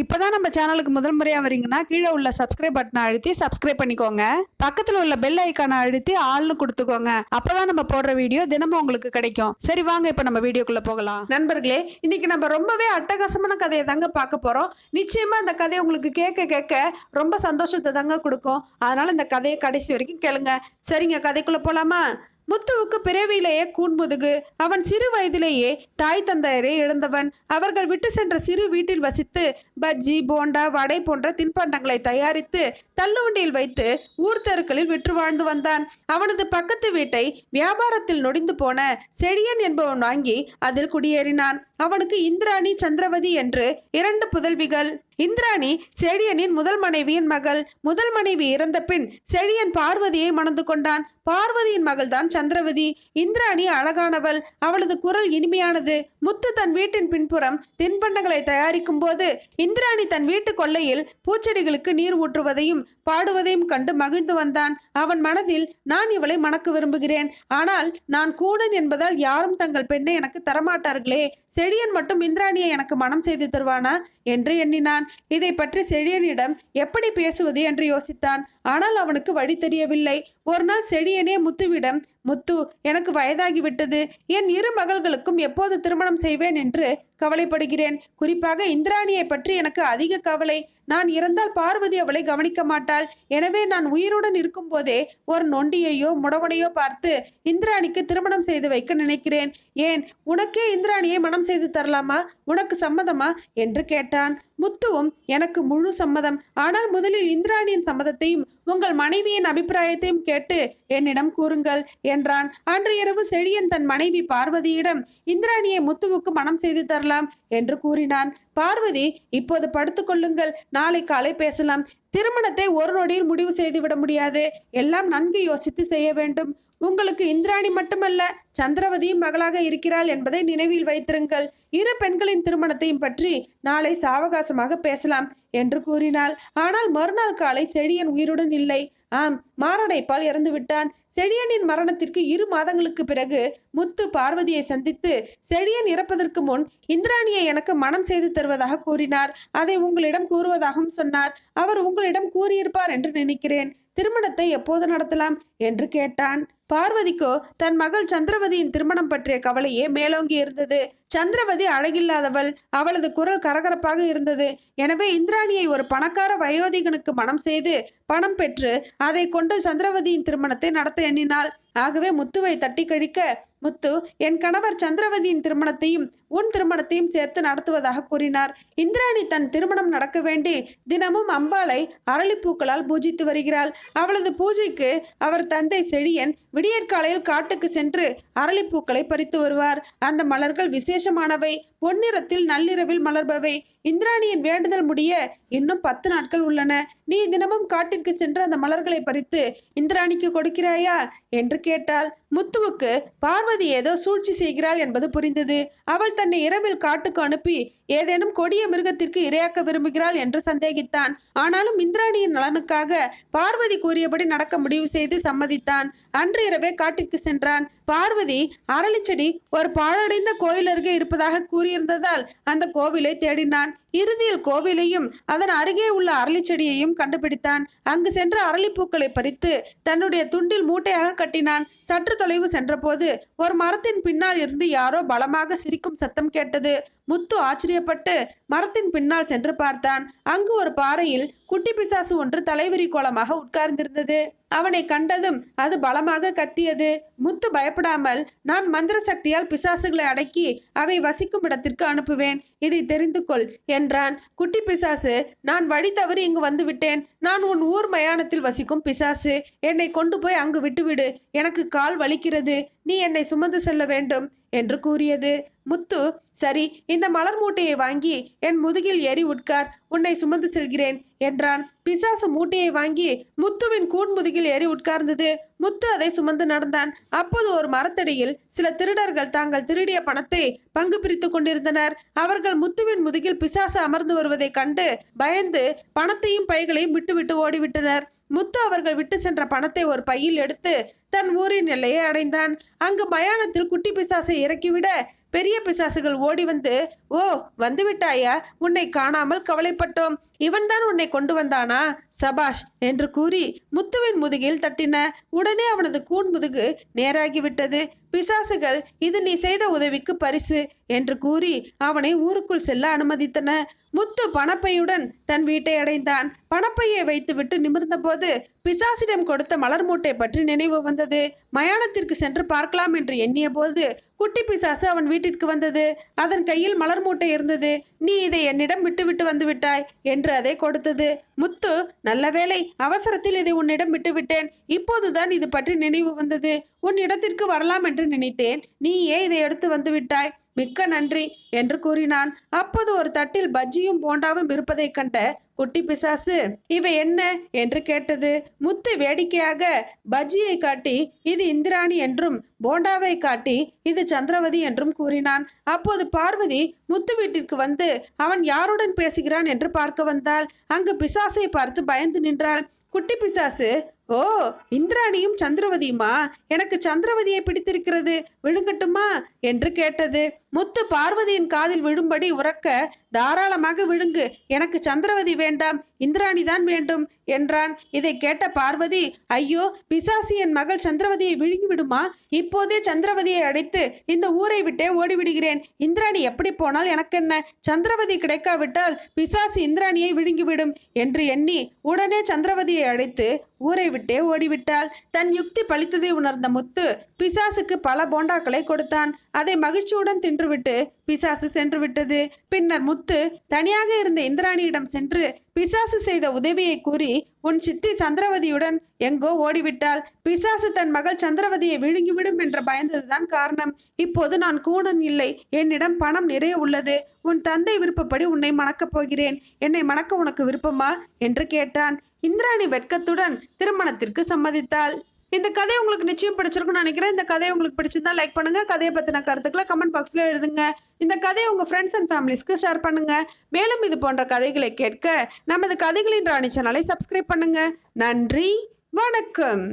இப்போ தான் நம்ம சேனலுக்கு முதல் முறையாக வரீங்கன்னா கீழே உள்ள சப்ஸ்கிரைப் பட்டனை அழுத்தி சப்ஸ்கிரைப் பண்ணிக்கோங்க. பக்கத்தில் உள்ள பெல் ஐக்கானை அழுத்தி ஆள்னு கொடுத்துக்கோங்க. அப்போதான் நம்ம போடுற வீடியோ தினமும் உங்களுக்கு கிடைக்கும். சரி வாங்க இப்போ நம்ம வீடியோக்குள்ளே போகலாம். நண்பர்களே இன்னைக்கு நம்ம ரொம்பவே அட்டகாசமான கதையை தாங்க பார்க்க போகிறோம் நிச்சயமாக இந்த கதையை உங்களுக்கு கேட்க கேட்க ரொம்ப சந்தோஷத்தை தாங்க கொடுக்கும். அதனால் இந்த கதையை கடைசி வரைக்கும் கேளுங்க. சரிங்க கதைக்குள்ளே போகலாமா முத்துவுக்கு பிறவியிலேயே கூன்முதுகு அவன் சிறு வயதிலேயே தாய் தந்தையரை இழந்தவன். அவர்கள் விட்டு சென்ற சிறு வீட்டில் வசித்து பஜ்ஜி போண்டா வடை போன்ற தின்பண்டங்களை தயாரித்து தள்ளுவண்டியில் வைத்து ஊர் தெருக்களில் விற்று வாழ்ந்து வந்தான். அவனது பக்கத்து வீட்டை வியாபாரத்தில் நொடிந்து போன செழியன் என்பவன் வாங்கி அதில் குடியேறினான். அவனுக்கு இந்திராணி சந்திரவதி என்று இரண்டு புதல்விகள். இந்திராணி செழியனின் முதல் மனைவியின் மகள். முதல் மனைவி இறந்த பின் செழியன் பார்வதியை மணந்து கொண்டான். பார்வதியின் மகள்தான் சந்திரவதி. இந்திராணி அழகானவள். அவளது குரல் இனிமையானது. முத்து தன் வீட்டின் பின்புறம் தின்பண்டங்களை தயாரிக்கும் போது இந்திராணி தன் வீட்டு கொல்லையில் பூச்செடிகளுக்கு நீர் ஊற்றுவதையும் பாடுவதையும் கண்டு மகிழ்ந்து வந்தான். அவன் மனதில் நான் இவளை மணக்க விரும்புகிறேன். ஆனால் நான் கூடன் என்பதால் யாரும் தங்கள் பெண்ணை எனக்கு தரமாட்டார்களே. செழியன் மட்டும் இந்திராணியை எனக்கு மனம் செய்து தருவானா? என்று எண்ணினான். இதை பற்றி செழியனிடம் எப்படி பேசுவது? என்று யோசித்தான். ஆனால் அவனுக்கு வழி தெரியவில்லை. ஒரு நாள் செழியனே முத்துவிடம் முத்து எனக்கு வயதாகிவிட்டது என் இரு மகள்களுக்கும் எப்போது திருமணம் செய்வேன் என்று கவலைப்படுகிறேன். குறிப்பாக இந்திராணியை பற்றி எனக்கு அதிக கவலை. நான் இறந்தால் பார்வதி அவளை கவனிக்க மாட்டாள். எனவே நான் உயிருடன் இருக்கும்போதே ஒரு நொண்டியையோ முடவனையோ பார்த்து இந்திராணிக்கு திருமணம் செய்து வைக்க நினைக்கிறேன். ஏன்? உனக்கே இந்திராணியை மனம் செய்து தரலாமா? உனக்கு சம்மதமா? என்று கேட்டான். முத்துவும் எனக்கு முழு சம்மதம். ஆனால் முதலில் இந்திராணியின் சம்மதத்தையும் உங்கள் மனைவியின் அபிப்பிராயத்தையும் கேட்டு என்னிடம் கூறுங்கள் என்றான். அன்று இரவு செழியன் தன் மனைவி பார்வதியிடம் இந்திராணியை முத்துவுக்கு மனம் செய்து தரலாம் என்று கூறினான். பார்வதி இப்போது படுத்துக்கொள்ளுங்கள் நாளை காலை பேசலாம். திருமணத்தை ஒரு நொடியில் முடிவு செய்துவிட முடியாது. எல்லாம் நன்கு யோசித்து செய்ய வேண்டும். உங்களுக்கு இந்திராணி மட்டுமல்ல சந்திரவதியும் மகளாக இருக்கிறாள் என்பதை நினைவில் வைத்திருங்கள். இரு பெண்களின் திருமணத்தையும் பற்றி நாளை சாவகாசமாக பேசலாம். என்று கூறினாள். ஆனால் மறுநாள் காலை செழியன் உயிருடன் இல்லை. ஆம் மாரடைப்பால் இறந்து விட்டான் செழியனின் மரணத்திற்கு இரு மாதங்களுக்கு பிறகு முத்து பார்வதியை சந்தித்து செழியன் இறப்பதற்கு முன் இந்திராணியை எனக்கு மனம் செய்து தருவதாக கூறினார். அதை உங்களிடம் கூறுவதாகவும் சொன்னார். அவர் உங்களிடம் கூறியிருப்பார் என்று நினைக்கிறேன். திருமணத்தை எப்போது நடத்தலாம்? என்று கேட்டான். பார்வதிக்கோ தன் மகள் சந்திரவதியின் திருமணம் பற்றிய கவலையே மேலோங்கி இருந்தது. சந்திரவதி அழகில்லாதவள். அவளது குரல் கரகரப்பாக இருந்தது. எனவே இந்திராணியை ஒரு பணக்கார வயோதிகனுக்கு மனம் செய்து பணம் பெற்று அதை கொண்டு சந்திரவதியின் திருமணத்தை நடத்த எண்ணினாள். ஆகவே முத்துவை தட்டி கழிக்க முத்து என் கணவர் சந்திரவதியின் திருமணத்தையும் உன் திருமணத்தையும் சேர்த்து நடத்துவதாக கூறினார். இந்திராணி தன் திருமணம் நடக்க வேண்டி தினமும் அம்பாளை அரளிப்பூக்களால் பூஜித்து வருகிறாள். அவளது பூஜைக்கு அவர் தந்தை செழியன் விடியற்காலையில் காட்டுக்கு சென்று அரளிப்பூக்களை பறித்து வருவார். அந்த மலர்கள் விசேஷமானவை. பொன்னிறத்தில் நள்ளிரவில் மலர்பவை. இந்திராணியின் வேண்டுதல் முடிய இன்னும் பத்து நாட்கள் உள்ளன. நீ தினமும் காட்டிற்கு சென்று அந்த மலர்களை பறித்து இந்திராணிக்கு கொடுக்கிறாயா? என்று கேட்டாள் முத்துவுக்கு பார்வதி ஏதோ சூழ்ச்சி செய்கிறாள் என்பது புரிந்தது. அவள் தன்னை இரவில் காட்டுக்கு அனுப்பி ஏதேனும் கொடிய மிருகத்திற்கு இரையாக்க விரும்புகிறாள் என்று சந்தேகித்தான். ஆனாலும் இந்திராணியின் நலனுக்காக பார்வதி கூறியபடி நடக்க முடிவு செய்து சம்மதித்தான். அன்று இரவே காட்டிற்கு சென்றான். பார்வதி அரளிச்செடி ஒரு பாழடைந்த கோயில் அருகே இருப்பதாக கூறியிருந்ததால் அந்த கோவிலை தேடினான். இறுதியில் கோவிலையும் அதன் அருகே உள்ள அரளிச்செடியையும் கண்டுபிடித்தான். அங்கு சென்று அரளிப்பூக்களை பறித்து தன்னுடைய துண்டில் மூட்டையாக கட்டினான். சற்று தொலைவு சென்றபோது ஒரு மரத்தின் பின்னால் இருந்து யாரோ பலமாக சிரிக்கும் சத்தம் கேட்டது. முத்து ஆச்சரியப்பட்டு மரத்தின் பின்னால் சென்று பார்த்தான். அங்கு ஒரு பாறையில் குட்டி பிசாசு ஒன்று தலைவிரி கோலமாக உட்கார்ந்திருந்தது. அவனை கண்டதும் அது பலமாக கத்தியது. முத்து பயப்படாமல் நான் மந்திர சக்தியால் பிசாசுகளை அடக்கி அவை வசிக்கும் இடத்திற்கு அனுப்புவேன். இதை தெரிந்து கொள் என்றான். குட்டி பிசாசு நான் வழி தவறி இங்கு வந்து விட்டேன். நான் உன் ஊர் மயானத்தில் வசிக்கும் பிசாசு. என்னை கொண்டு போய் அங்கு விட்டுவிடு. எனக்கு கால் வலிக்கிறது. நீ என்னை சுமந்து செல்ல வேண்டும் என்று கூறியது. முத்து சரி இந்த மலர் மூட்டையை வாங்கி என் முதுகில் ஏறி உட்கார் உன்னை சுமந்து செல்கிறேன் என்றான். பிசாசு மூட்டையை வாங்கி முத்துவின் கூன் முதுகில் ஏறி உட்கார்ந்தது. முத்து அதை சுமந்து நடந்தான். அப்போது ஒரு மரத்தடியில் சில திருடர்கள் தாங்கள் திருடிய பணத்தை பங்கு பிரித்து கொண்டிருந்தனர். அவர்கள் முத்துவின் முதுகில் பிசாசு அமர்ந்து வருவதைக் கண்டு பயந்து பணத்தையும் பைகளையும் விட்டுவிட்டு ஓடிவிட்டனர். முத்து அவர்கள் விட்டு சென்ற பணத்தை ஒரு பையில் எடுத்து தன் ஊரின் எல்லையை அடைந்தான். அங்கு மயானத்தில் குட்டி பிசாசை இறக்கிவிட பெரிய பிசாசுகள் ஓடி வந்து ஓ வந்துவிட்டாயா உன்னை காணாமல் கவலைப்பட்டோம். இவன்தான் உன்னை கொண்டு வந்தானா? சபாஷ் என்று கூறி முத்துவின் முதுகில் தட்டின உடனே அவனது கூன் முதுகு நேராகிவிட்டது. பிசாசுகள் இது நீ செய்த உதவிக்கு பரிசு என்று கூறி அவனை ஊருக்குள் செல்ல அனுமதித்தன. முத்து பணப்பையுடன் தன் வீட்டை அடைந்தான். பணப்பையை வைத்துவிட்டு நிமிர்ந்தபோது பிசாசிடம் கொடுத்த மலர் மூட்டை பற்றி நினைவு வந்தது. மயானத்திற்கு சென்று பார்க்கலாம் என்று எண்ணிய போது குட்டி பிசாசு அவன் வீட்டிற்கு வந்தது. அதன் கையில் மலர் மூட்டை இருந்தது. நீ இதை என்னிடம் விட்டுவிட்டு வந்துவிட்டாய் என்று அதை கொடுத்தது. முத்து நல்ல வேளை அவசரத்தில் இதை உன்னிடம் விட்டுவிட்டேன். இப்போதுதான் இது பற்றி நினைவு வந்தது. உன் இடத்திற்கு வரலாம் என்று நினைத்தேன். நீ ஏன் இதை எடுத்து வந்து விட்டாய். மிக்க நன்றி என்று கூறினான். அப்போது ஒரு தட்டில் பஜ்ஜியும் போண்டாவும் இருப்பதைக் கண்ட குட்டி பிசாசு இவை என்ன? என்று கேட்டது. முத்து வேடிக்கையாக பஜ்ஜியை காட்டி இது இந்திராணி என்றும் போண்டாவை காட்டி இது சந்திரவதி என்றும் கூறினான். அப்போது பார்வதி முத்து வீட்டிற்கு வந்து அவன் யாருடன் பேசுகிறான்? என்று பார்க்க வந்தாள். அங்கு பிசாசை பார்த்து பயந்து நின்றாள். குட்டி பிசாசு ஓ இந்திராணியும் சந்திரவதியுமா? எனக்கு சந்திரவதியை பிடித்திருக்கிறது. விழுங்கட்டுமா? என்று கேட்டது. முத்து பார்வதியின் காதில் விழும்படி உறக்க தாராளமாக விழுங்கு. எனக்கு சந்திரவதி வேண்டாம். இந்திராணி தான் வேண்டும். என்றான். இதை கேட்ட பார்வதி ஐயோ பிசாசி என் மகள் சந்திரவதியை விழுங்கி விடுமா இப்போதே சந்திரவதியை அடைத்து இந்த ஊரை விட்டே ஓடிவிடுகிறேன். இந்திராணி எப்படி போனால் எனக்கென்ன? சந்திரவதி கிடைக்காவிட்டால் பிசாசு இந்திராணியை விழுங்கிவிடும். என்று எண்ணி உடனே சந்திரவதியை அழைத்து ஊரை விட்டே ஓடிவிட்டாள். தன் யுக்தி பலித்ததை உணர்ந்த முத்து பிசாசுக்கு பல போண்டாக்களை கொடுத்தான். அதை மகிழ்ச்சியுடன் தின்றுவிட்டு பிசாசு சென்று விட்டது பின்னர் முத்து தனியாக இருந்த இந்திராணியிடம் சென்று பிசாசு செய்த உதவியை கூறி உன் சித்தி சந்திரவதியுடன் எங்கோ ஓடிவிட்டாள். பிசாசு தன் மகள் சந்திரவதியை விழுங்கிவிடும் என்ற பயந்ததுதான் காரணம். இப்போது நான் கூணன் இல்லை. என்னிடம் பணம் நிறைய உள்ளது. உன் தந்தை விருப்பப்படி உன்னை மணக்கப் போகிறேன். என்னை மணக்க உனக்கு விருப்பமா? என்று கேட்டான். இந்திராணி வெட்கத்துடன் திருமணத்திற்கு சம்மதித்தாள். இந்த கதை உங்களுக்கு நிச்சயம் பிடிச்சிருக்குன்னு நினைக்கிறேன். இந்த கதை உங்களுக்கு பிடிச்சிருந்தா லைக் பண்ணுங்க. கதையை பற்றின கருத்துக்களை கமெண்ட் பாக்ஸ்ல எழுதுங்க. இந்த கதையை உங்க ஃப்ரெண்ட்ஸ் அண்ட் ஃபேமிலிஸ்க்கு ஷேர் பண்ணுங்க. மேலும் இது போன்ற கதைகளை கேட்க நமது கதைகளின் ராணி சேனலை சப்ஸ்கிரைப் பண்ணுங்க. நன்றி. வணக்கம்.